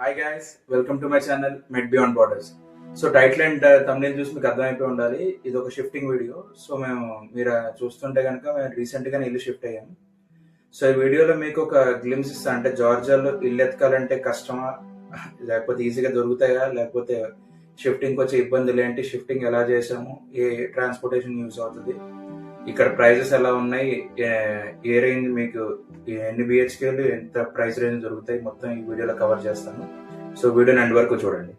Hi guys welcome to my channel med beyond borders so title and Tamil చూసి మీకు అర్థమైపోయి ఉండాలి. ఇది ఒక షిఫ్టింగ్ వీడియో సో మేము మీరు చూస్తుంటే కనుక మేము రీసెంట్గా ఇల్లు షిఫ్ట్ అయ్యాము సో ఈ వీడియోలో మీకు ఒక గ్లిమ్స్ ఇస్తా. అంటే జార్జియాలో ఇల్లు ఎతకాలంటే కష్టమా? లేకపోతే ఈజీగా దొరుకుతాయా? లేకపోతే షిఫ్టింగ్ వచ్చే ఇబ్బందులు ఏంటి? షిఫ్టింగ్ ఎలా చేసాము ఏ ట్రాన్స్పోర్టేషన్ యూస్ అవుతుంది? ఇక్కడ ప్రైజెస్ ఎలా ఉన్నాయి? ఏ- రేంజ్ మీకు ఎన్ని బిహెచ్కేలు ఎంత ప్రైస్ రేంజ్ దొరుకుతాయి? మొత్తం ఈ వీడియోలో కవర్ చేస్తాను. సో వీడియోని ఎండ్ వరకు చూడండి.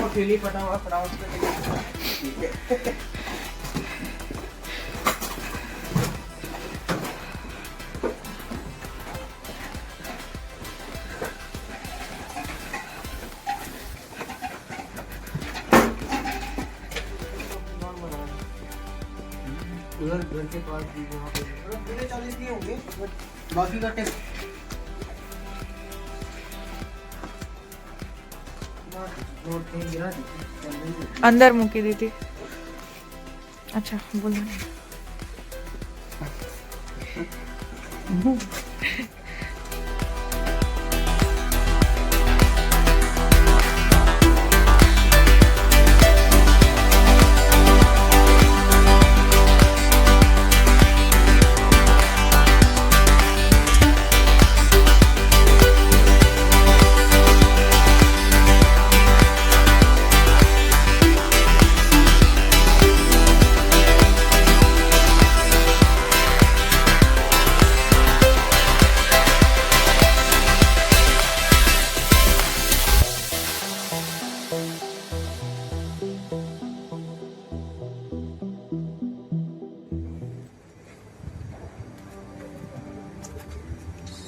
वो ठेली फटा हुआ फटा हुआ ठीक है। उधर घर के पास भी वहाँ पे चालीस नहीं होंगे बट बाकी का टेस्ट अंदर मुकी दी थी अच्छा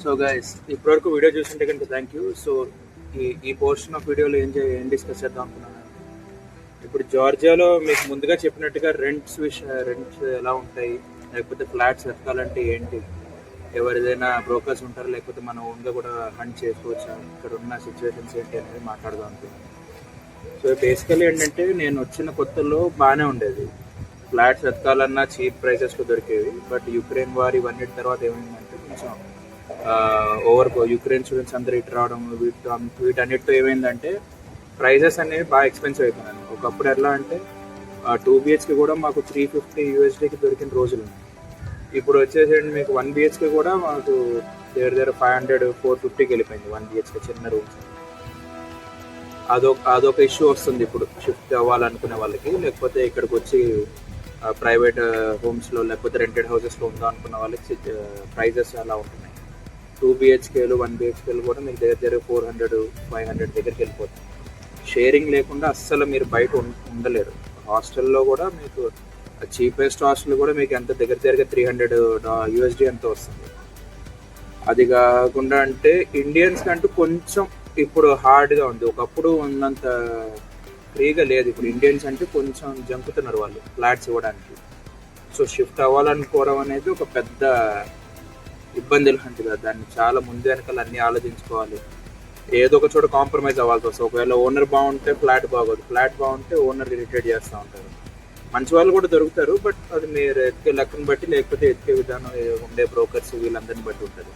సో గైస్ ఇప్పటివరకు వీడియో చూస్తుంటే కనుక థ్యాంక్ యూ సో ఈ ఈ పోర్షన్ ఆఫ్ వీడియోలో ఏం చే- ఏం డిస్కస్ చేద్దాం అనుకున్నాను. ఇప్పుడు జార్జియాలో మీకు ముందుగా చెప్పినట్టుగా రెంట్స్ విష రెంట్స్ ఎలా ఉంటాయి? లేకపోతే ఫ్లాట్స్ వెతకాలంటే ఏంటి? ఎవరిదైనా బ్రోకర్స్ ఉంటారు? లేకపోతే మనం ఓన్గా కూడా హంట్ చేసుకోవచ్చు? ఇక్కడ ఉన్న సిచ్యువేషన్స్ ఏంటి అనేది మాట్లాడదాం అనుకున్నాను. సో బేసికలీ ఏంటంటే నేను వచ్చిన కొత్తలో బాగానే ఉండేది. ఫ్లాట్స్ వెతకాలన్నా చీప్ ప్రైసెస్లో దొరికేవి. బట్ యుక్రెయిన్ వారి ఇవన్నిటి తర్వాత ఏమైందంటే కొంచెం ఓవర్ యుక్రెయిన్ స్టూడెంట్స్ అందరూ ఇటు రావడం వీటి వీటన్నిటితో ఏమైందంటే ప్రైజెస్ అనేవి బాగా ఎక్స్పెన్సివ్ అయిపోయినాయి. ఒకప్పుడు ఎలా అంటే టూ బిహెచ్కి కూడా మాకు త్రీ ఫిఫ్టీ యూఎస్డీకి దొరికిన రోజులు. ఉన్నాయి ఇప్పుడు వచ్చేసి మీకు వన్ బిహెచ్కి కూడా మాకు దగ్గర దగ్గర ఫైవ్ హండ్రెడ్ ఫోర్ ఫిఫ్టీకి వెళ్ళిపోయింది వన్ బిహెచ్కి చిన్న రూమ్స్ అదొక అదొక ఇష్యూ వస్తుంది ఇప్పుడు షిఫ్ట్ అవ్వాలనుకునే వాళ్ళకి. లేకపోతే ఇక్కడికి వచ్చి ప్రైవేట్ హోమ్స్లో లేకపోతే రెంటెడ్ హౌసెస్లో ఉందా అనుకున్న వాళ్ళకి ప్రైజెస్ అలా ఉంటున్నాయి. టూ బిహెచ్కేలు వన్ బిహెచ్కేలు కూడా మీకు దగ్గర దగ్గర ఫోర్ హండ్రెడ్ ఫైవ్ హండ్రెడ్ దగ్గరికి వెళ్ళిపోతుంది షేరింగ్ లేకుండా అస్సలు మీరు బయట ఉండలేరు. హాస్టల్లో కూడా మీకు చీపెస్ట్ హాస్టల్ కూడా మీకు ఎంత దగ్గర దగ్గర త్రీ హండ్రెడ్ యూఎస్డి ఎంత వస్తుంది? అది కాకుండా అంటే ఇండియన్స్ కంటూ కొంచెం ఇప్పుడు హార్డ్గా ఉంది. ఒకప్పుడు ఉన్నంత ఫ్రీగా లేదు. ఇప్పుడు ఇండియన్స్ అంటే కొంచెం జంకుతున్నారు వాళ్ళు ఫ్లాట్స్ ఇవ్వడానికి. సో షిఫ్ట్ అవ్వాలనుకోవడం అనేది ఒక పెద్ద ఇబ్బందులు ఇబ్బంది కదా దాన్ని చాలా ముందు వెనకాల అన్ని ఆలోచించుకోవాలి. ఏదో ఒక చోట కాంప్రమైజ్ అవ్వాల్సి వస్తుంది. ఒకవేళ ఓనర్ బాగుంటే ఫ్లాట్ బాగోదు ఫ్లాట్ బాగుంటే ఓనర్ ఇరిటేట్ చేస్తూ ఉంటారు. మంచి వాళ్ళు కూడా దొరుకుతారు బట్ అది మీరు ఎత్తికే లెక్కను బట్టి లేకపోతే ఎత్తికే విధానం ఉండే బ్రోకర్స్ వీళ్ళందరిని బట్టి ఉంటుంది.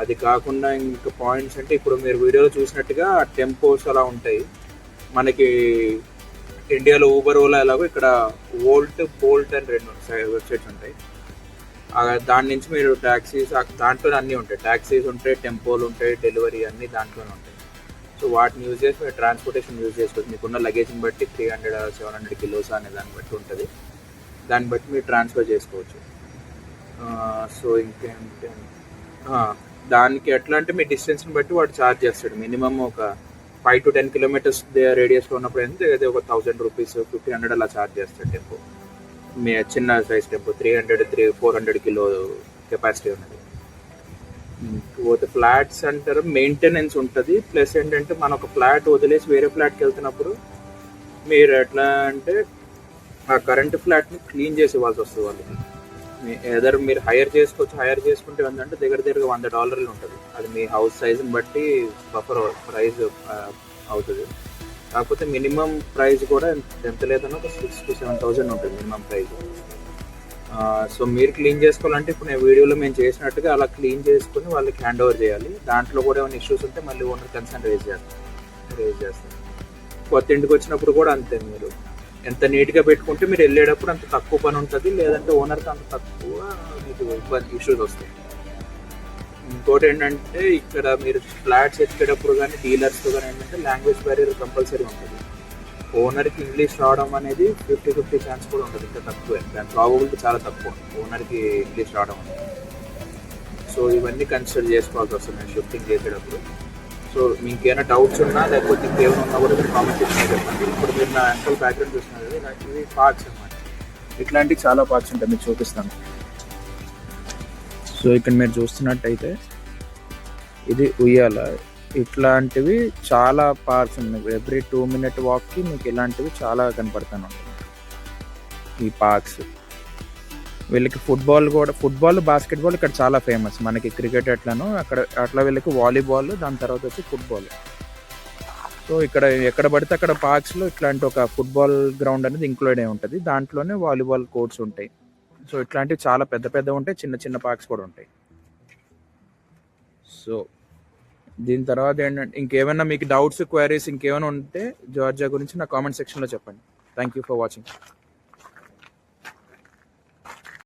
అది కాకుండా ఇంకా పాయింట్స్ అంటే ఇప్పుడు మీరు వీడియోలో చూసినట్టుగా టెంపోస్ అలా ఉంటాయి. మనకి ఇండియాలో ఊబర్ ఓలా ఎలాగో ఇక్కడ ఓల్ట్ బోల్ట్ అని రెండు వెబ్సైట్స్ ఉంటాయి. దాని నుంచి మీరు ట్యాక్సీస్ దాంట్లో అన్నీ ఉంటాయి. ట్యాక్సీస్ ఉంటాయి టెంపోలు ఉంటాయి డెలివరీ అన్నీ దాంట్లోనే ఉంటాయి. సో వాటిని యూజ్ చేసి మీరు ట్రాన్స్పోర్టేషన్ యూజ్ చేసుకోవచ్చు. మీకున్న లగేజ్ని బట్టి three hundred seven hundred kilos అనే దాన్ని బట్టి ఉంటుంది. దాన్ని బట్టి మీరు ట్రాన్స్ఫర్ చేసుకోవచ్చు. సో ఇంకేంటి దానికి ఎట్లా అంటే మీ డిస్టెన్స్ని బట్టి వాడు ఛార్జ్ చేస్తాడు. మినిమం ఒక ఫైవ్ టు టెన్ కిలోమీటర్స్ రేడియస్లో ఉన్నప్పుడు అయితే ఒక థౌసండ్ రూపీస్ ఫిఫ్టీన్ హండ్రెడ్ అలా ఛార్జ్ చేస్తాడు టెంపో. మీ చిన్న size tempo three hundred three four hundred kilo capacity ఉన్నది. పోతే ఫ్లాట్స్ అంటారు మెయింటెనెన్స్ ఉంటుంది. ప్లస్ ఏంటంటే మనం ఒక ఫ్లాట్ వదిలేసి వేరే ఫ్లాట్కి వెళ్తున్నప్పుడు మీరు ఎట్లా అంటే ఆ కరెంట్ ఫ్లాట్ని క్లీన్ చేసి ఇవ్వాల్సి వస్తుంది వాళ్ళకి. ఏదర్ మీరు హైర్ చేసుకోవచ్చు హైర్ చేసుకుంటే ఏంటంటే దగ్గర దగ్గర వంద డాలర్లు ఉంటుంది. అది మీ హౌస్ సైజుని బట్టి బఫర్ ప్రైస్ అవుతుంది. కాకపోతే మినిమం ప్రైస్ కూడా ఎంత- లేదన్నా ఒక సిక్స్ టు సెవెన్ థౌసండ్ ఉంటుంది మినిమం ప్రైస్. సో మీరు క్లీన్ చేసుకోవాలంటే ఇప్పుడు నేను వీడియోలో మేము చేసినట్టుగా అలా క్లీన్ చేసుకుని వాళ్ళకి హ్యాండ్ ఓవర్ చేయాలి. దాంట్లో కూడా ఏమైనా ఇష్యూస్ ఉంటే మళ్ళీ ఓనర్ కన్సర్న్ రేజ్ చేస్తాను రేజ్ చేస్తాను కొత్త ఇంటికి వచ్చినప్పుడు కూడా అంతే మీరు. ఎంత నీట్గా పెట్టుకుంటే మీరు వెళ్ళేటప్పుడు అంత తక్కువ పని ఉంటుంది లేదంటే ఓనర్కి అంత తక్కువ మీకు ఇష్యూస్ వస్తాయి. ఇంకోటి ఏంటంటే ఇక్కడ మీరు ఫ్లాట్స్ ఎక్కేటప్పుడు కానీ డీలర్స్తో కానీ ఏంటంటే లాంగ్వేజ్ బ్యారియర్ కంపల్సరీ ఉంటుంది. ఓనర్కి ఇంగ్లీష్ రావడం అనేది ఫిఫ్టీ ఫిఫ్టీ ఛాన్స్ కూడా ఉంటుంది ఇంకా తక్కువే. దాని ప్రాబబిలిటీ చాలా తక్కువ. ఓనర్కి ఇంగ్లీష్ రావడం అనేది. సో ఇవన్నీ కన్సిడర్ చేసుకోవాల్సి వస్తుంది నేను షిఫ్టింగ్ చేసేటప్పుడు. సో మీకు ఏమైనా డౌట్స్ ఉన్నా లేకపోతే ఇంకేమైనా ఉన్నా కూడా మీరు కామెంట్ చేసిన చెప్పండి. ఇప్పుడు మీరు నా అంకల్ బ్యాక్గ్రౌండ్ చూస్తున్నారు కదా ఇలాంటివి పార్ట్స్ అన్నమాట. ఇట్లాంటివి చాలా పార్ట్స్ ఉంటాయి మీకు చూపిస్తాను. సో ఇక్కడ మీరు చూస్తున్నట్టయితే ఇది ఉయ్యాల. ఇట్లాంటివి చాలా పార్క్స్ ఉన్నాయి. ఎవ్రీ టూ మినిట్ వాక్కి మీకు ఇలాంటివి చాలా కనపడతాను. ఈ పార్క్స్ వీళ్ళకి ఫుట్బాల్ కూడా ఫుట్బాల్ బాస్కెట్బాల్ ఇక్కడ చాలా ఫేమస్ మనకి క్రికెట్ ఎట్లానో అక్కడ అట్లా వీళ్ళకి వాలీబాల్ దాని తర్వాత వచ్చి ఫుట్బాల్ సో ఇక్కడ ఎక్కడ పడితే అక్కడ పార్క్స్లో ఇట్లాంటి ఒక ఫుట్బాల్ గ్రౌండ్ అనేది ఇంక్లూడ్ అయి ఉంటుంది. దాంట్లోనే వాలీబాల్ కోర్ట్స్ ఉంటాయి. సో ఇట్లాంటివి చాలా పెద్ద పెద్ద ఉంటాయి చిన్న చిన్న పార్క్స్ కూడా ఉంటాయి. సో దీని తర్వాత ఏంటంటే ఇంకేమైనా మీకు డౌట్స్ క్వైరీస్ ఇంకేమైనా ఉంటే జార్జియా గురించి నా కామెంట్ సెక్షన్లో చెప్పండి. Thank you for watching